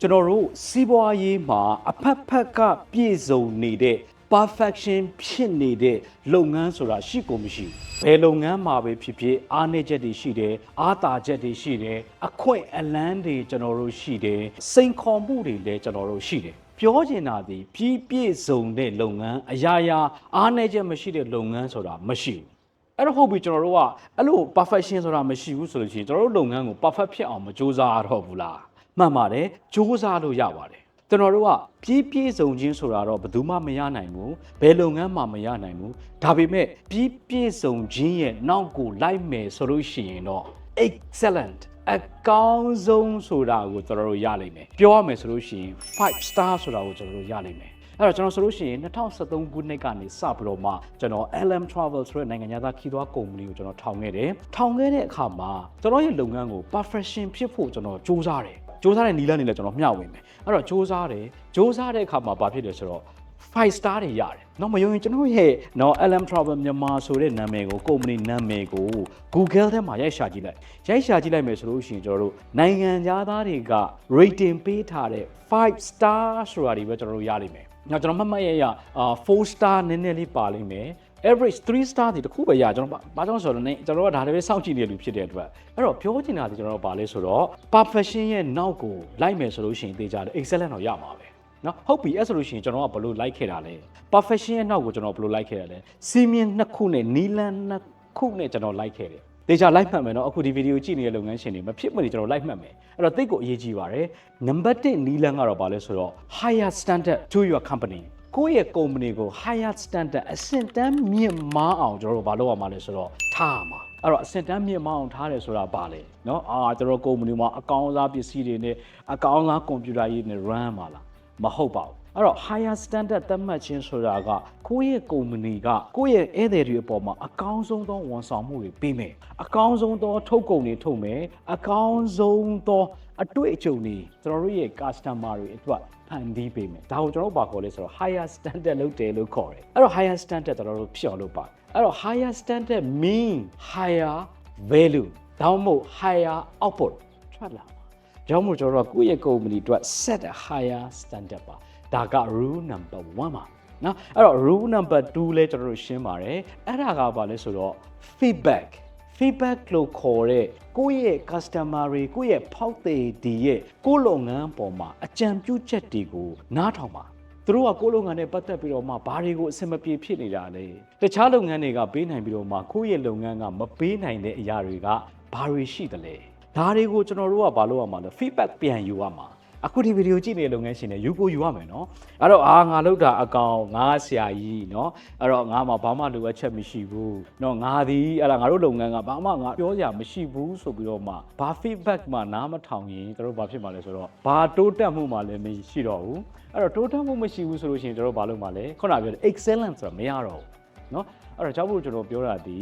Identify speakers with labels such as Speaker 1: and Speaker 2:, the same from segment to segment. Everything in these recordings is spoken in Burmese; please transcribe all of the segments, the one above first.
Speaker 1: ကျွန်တော်တို့စီးပွားရေးမှာအဖက်ဖက်ကပြည့်စုံနေတဲ့ perfection ဖြစ်နေတဲ့လုပ်ငန်းဆိုတာရှိကုန်မရှိဘူးဘယ်လုပ်ငန်းမှာပဲဖြစ်ဖြစ်အားနည်းချက်တွေရှိတယ်အားသာချက်တွေရှိတယ်အခွင့်အလန်းတွေကျွန်တော်တို့ရှိတယ်စိန်ခေါ်မှုတွေလည်းကျွန်တော်တို့ရှိတယ်ပြောချင်တာဒီပြီးပြည့်စုံတဲ့လုပ်ငန်းအရာရာအားနည်းချက်မရှိတဲ့လုပ်ငန်းဆိုတာမရှိဘူးအဲ့တော့ဟုတ်ပြီကျွန်တော်တို့ကအဲ့လို perfection ဆိုတာမရှိဘူးဆိုလို့ရှိရင်ကျွန်တော်တို့လုပ်ငန်းကို perfect ဖြစ်အောင်မကြိုးစားရတော့ဘူးလား မှန်ပါတယ်ကြိုးစားလို့ရပါတယ်ကျွန်တော်တို့ကပြည့်ပြည့်စုံခြင်းဆိုတာတော့ဘယ်သူမှမရနိုင်ဘူးဘယ်လုပ်ငန်းမှမရနိုင်ဘူးဒါပေမဲ့ပြည့်ပြည့်စုံခြင်းရဲ့နောက်ကိုလိုက်မယ်ဆိုလို့ရှိရင်တော့ excellent အကောင်းဆုံးဆိုတာကိုကျွန်တော်တို့ရလိမ့်မယ်ပြောရမယ်ဆိုလို့ရှိရင်5 star ဆိုတာကိုကျွန်တော်တို့ရလိမ့်မယ်အဲ့တော့ကျွန်တော်ဆိုလို့ရှိရင်2013ခုနှစ်ကနေစပြီးတော့မှကျွန်တော် LM Travel ဆိုတဲ့နိုင်ငံသားခီးသွွားကုမ္ပဏီကိုကျွန်တော်ထောင်ခဲ့တယ်။ထောင်ခဲ့တဲ့အခါမှာကျွန်တော်ရဲ့လုပ်ငန်းကို perfection ဖြစ်ဖို့ကျွန်တော်စူးစမ်းတယ်။ စူးစမ်းတဲ့နည်းလမ်းတွေလည်းကျွန်တော်မျှဝေမယ်။အဲ့တော့စူးစမ်းတယ်။စူးစမ်းတဲ့အခါမှာဘာဖြစ်လဲဆိုတော့5 star တွေရတယ်။တော့မယုံရင်ကျွန်တော်ရဲ့နော် LM Travel မြန်မာဆိုတဲ့နာမည်ကိုကုမ္ပဏီနာမည်ကို Google ထဲမှာရိုက်ရှာကြည့်လိုက်။ရိုက်ရှာကြည့်လိုက်မယ်ဆိုလို့ရှိရင်ကျွန်တော်တို့နိုင်ငံသားတွေက rating ပေးထားတဲ့5 star ဆိုတာတွေပဲကျွန်တော်တို့ရလိမ့်မယ်။နောက်ကျွန်တော်မှတ်မှတ်ရရအာ4 star နည်းနည်းလေးပါလိမ့်မယ် average 3 star တွေတခုပဲရကျွန်တော်ဘာကြောင့်ဆိုတော့ ਨੇ ကျွန်တော်ကဒါတွေပဲစောင့်ကြည့်နေလူဖြစ်တဲ့အတွက်အဲ့တော့ပြောချင်တာဒီကျွန်တော်ပါလဲဆိုတော့ perfection ရဲ့နောက်ကိုလိုက်မယ်ဆိုလို့ရှိရင်သိကြတယ် excellent တော့ရမှာပဲနော်ဟုတ်ပြီအဲ့ဆိုလို့ရှိရင်ကျွန်တော်ကဘလို့လိုက်ခဲ့တာလဲ perfection ရဲ့နောက်ကိုကျွန်တော်ဘလို့လိုက်ခဲ့ရလဲစီမင်းနှစ်ခုနဲ့နီလန်နှစ်ခုနဲ့ကျွန်တော်လိုက်ခဲ့တယ်တေချာလိုက်မှတ်မယ်နော်အခုဒီဗီဒီယိုကြည့်နေတဲ့လုပ်ငန်းရှင်တွေမဖြစ်မနေကျွန်တော်လိုက်မှတ်မယ်အဲ့တော့သိကိုအရေးကြီးပါတယ်နံပါတ်1နီလန်ကတော့ဘာလဲဆိုတော့ higher standard to your company ကိုယ့်ရဲ့ကုမ္ပဏီကို higher standard အဆင့်တန်းမြင့်မားအောင်ကျွန်တော်တို့ဘာလုပ်ရမှာလဲဆိုတော့ထားရမှာအဲ့တော့အဆင့်တန်းမြင့်မားအောင်ထားတယ်ဆိုတာဘာလဲเนาะအာကျွန်တော်ကုမ္ပဏီမှာအကောင်းစားပစ္စည်းတွေနဲ့အကောင်းစားကွန်ပျူတာကြီးနဲ့ run မှာလား မဟုတ်ပါဘူးအဲ့တော့ higher standard သတ်မှတ်ခြင်းဆိုတာကကိုယ့်ရဲ့ကုမ္ပဏီကကိုယ့်ရဲ့ဧည့်သည်တွေအပေါ်မှာအကောင်းဆုံးသောဝန်ဆောင်မှုတွေပေးမယ်အကောင်းဆုံးသောထုတ်ကုန်တွေထုတ်မယ်အကောင်းဆုံးသောအတွေ့အကြုံတွေကျွန်တော်တို့ရဲ့ customer တွေအတွက်ဖန်တီးပေးမယ်ဒါကိုကျွန်တော်တို့ဘာခေါ်လဲဆိုတော့ higher standard လုပ်တယ်လို့ခေါ်တယ်အဲ့တော့ higher standard ကျွန်တော်တို့ဖြစ်အောင်လုပ်ပါအဲ့တော့ higher standard mean higher value ဒါမှမဟုတ် higher output ထွက်လာမှာ ကြောင့်မို့ကျွန်တော်တို့ကကိုယ့်ရဲ့ကုမ္ပဏီအတွက် set a higher standard ပါဒါက rule number 1ပါနော်အဲ့တော့ rule number 2လဲကျွန်တော်တို့ရှင်းပါတယ်အဲ့ဒါကဘာလဲဆိုတော့ feedback feedback လို့ခေါ်တဲ့ကိုယ့်ရဲ့ customer တွေကိုယ့်ရဲ့ဖောက်သည်ဒီရဲ့ကိုယ့်လုပ်ငန်းပေါ်မှာအကြံပြုချက်တွေကိုနားထောင်ပါသူတို့ကကိုယ့်လုပ်ငန်းနဲ့ပတ်သက်ပြီးတော့မှဘာတွေကိုအဆင်မပြေဖြစ်နေတာလဲတခြားလုပ်ငန်းတွေကပေးနိုင်ပြီးတော့မှကိုယ့်ရဲ့လုပ်ငန်းကမပေးနိုင်တဲ့အရာတွေကဘာတွေရှိသလဲ ဒါတွေကိုကျွန်တော်တို့ကဘာလုပ်ရမှာလဲ feedback ပြန်ယူရမှာအခုဒီဗီဒီယိုကြည့်နေတဲ့လုပ်ငန်းရှင်တွေယူကိုယူရမယ်နော်အဲ့တော့အာငါလောက်တာအကောင်ငါဆရာကြီးနော်အဲ့တော့ငါမှဘာမှလိုအပ်ချက်မရှိဘူးနော်ငါဒီအဲ့ဒါငါတို့လုပ်ငန်းကဘာမှငါပြောစရာမရှိဘူးဆိုပြီးတော့မှဘာ feedback မှနားမထောင်ရင်တို့ဘာဖြစ်မှာလဲဆိုတော့ဘာတိုးတက်မှုမှလည်းမရှိတော့ဘူးအဲ့တော့တိုးတက်မှုမရှိဘူးဆိုလို့ရှိရင်တို့ဘာလုပ်မှာလဲခုနပြောတဲ့ excellent ဆိုတာမရတော့ဘူးနော်အဲ့တော့ကြောက်ဖို့ကျွန်တော်ပြောတာဒီ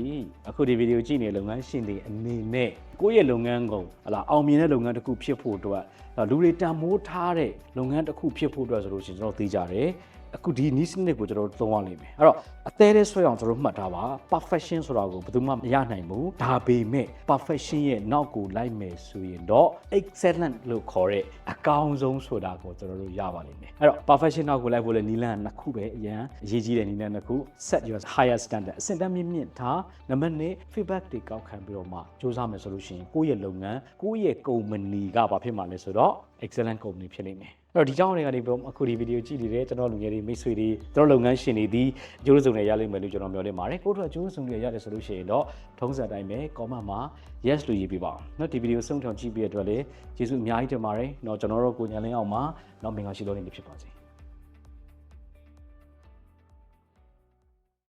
Speaker 1: အခုဒီဗီဒီယိုကြည့်နေတဲ့လုပ်ငန်းရှင်တွေအနေနဲ့ ကိုယ့်ရဲ့လုပ်ငန်းကိုဟလာအောင်မြင်တဲ့လုပ်ငန်းတစ်ခုဖြစ်ဖို့အတွက်လူတွေတန်မိုးထားတဲ့လုပ်ငန်းတစ်ခုဖြစ်ဖို့အတွက်ဆိုလို့ရှိရင်ကျွန်တော်သိကြတယ်အခုဒီနီးစနစ်ကိုကျွန်တော်တို့သုံးရလိမ့်မယ်အဲ့တော့အသေးသေးဆွဲအောင်ကျွန်တော်တို့မှတ်ထားပါ perfection ဆိုတာကိုဘယ်သူမှမရနိုင်ဘူးဒါပေမဲ့ perfection ရဲ့နောက်ကိုလိုက်မယ်ဆိုရင်တော့ excellent လို့ခေါ်တဲ့အကောင်းဆုံးဆိုတာကိုကျွန်တော်တို့ရပါလိမ့်မယ်အဲ့တော့ perfection နောက်ကိုလိုက်ဖို့လဲနီလန်နှစ်ခုပဲအရန်အရေးကြီးတဲ့နီလန်နှစ်ခု set your higher standard အဆင့်တန်းမြင့်မြင့်ထားနံပါတ်1 feedback တွေကောက်ခံပြီးတော့မှစူးစမ်းမယ်ဆိုလို့ရှိရင်ကိုယ့်ရဲ့လုပ်ငန်းကိုယ့်ရဲ့ကုမ္ပဏီကဘာဖြစ်မှာလဲဆိုတော့ excellent company ဖြစ်လိမ့်မယ်အဲ့တော့ဒီကြောင်းတွေကနေပြီးအခုဒီဗီဒီယိုကြည့်နေတဲ့ကျွန်တော်လူငယ်တွေမိတ်ဆွေတွေကျွန်တော်လုပ်ငန်းရှင်တွေဒီကျိုးစုံတွေရလိမ့်မယ်လို့ကျွန်တော်မျှော်လင့်ပါတယ်ကိုတို့ကကျိုးစုံတွေရတယ်ဆိုလို့ရှိရင်တော့ထုံးစံတိုင်းပဲ comment မှာ yes လို့ရေးပြပါအောင်เนาะဒီဗီဒီယိုဆုံးထောင်ကြည့်ပြီးရတဲ့အတွက်လည်းကျေးဇူးအများကြီးတင်ပါတယ်เนาะကျွန်တော်တို့ကိုညာလင်းအောင်မှာเนาะမင်္ဂလာရှိတော်နေဖြစ်ပါစေ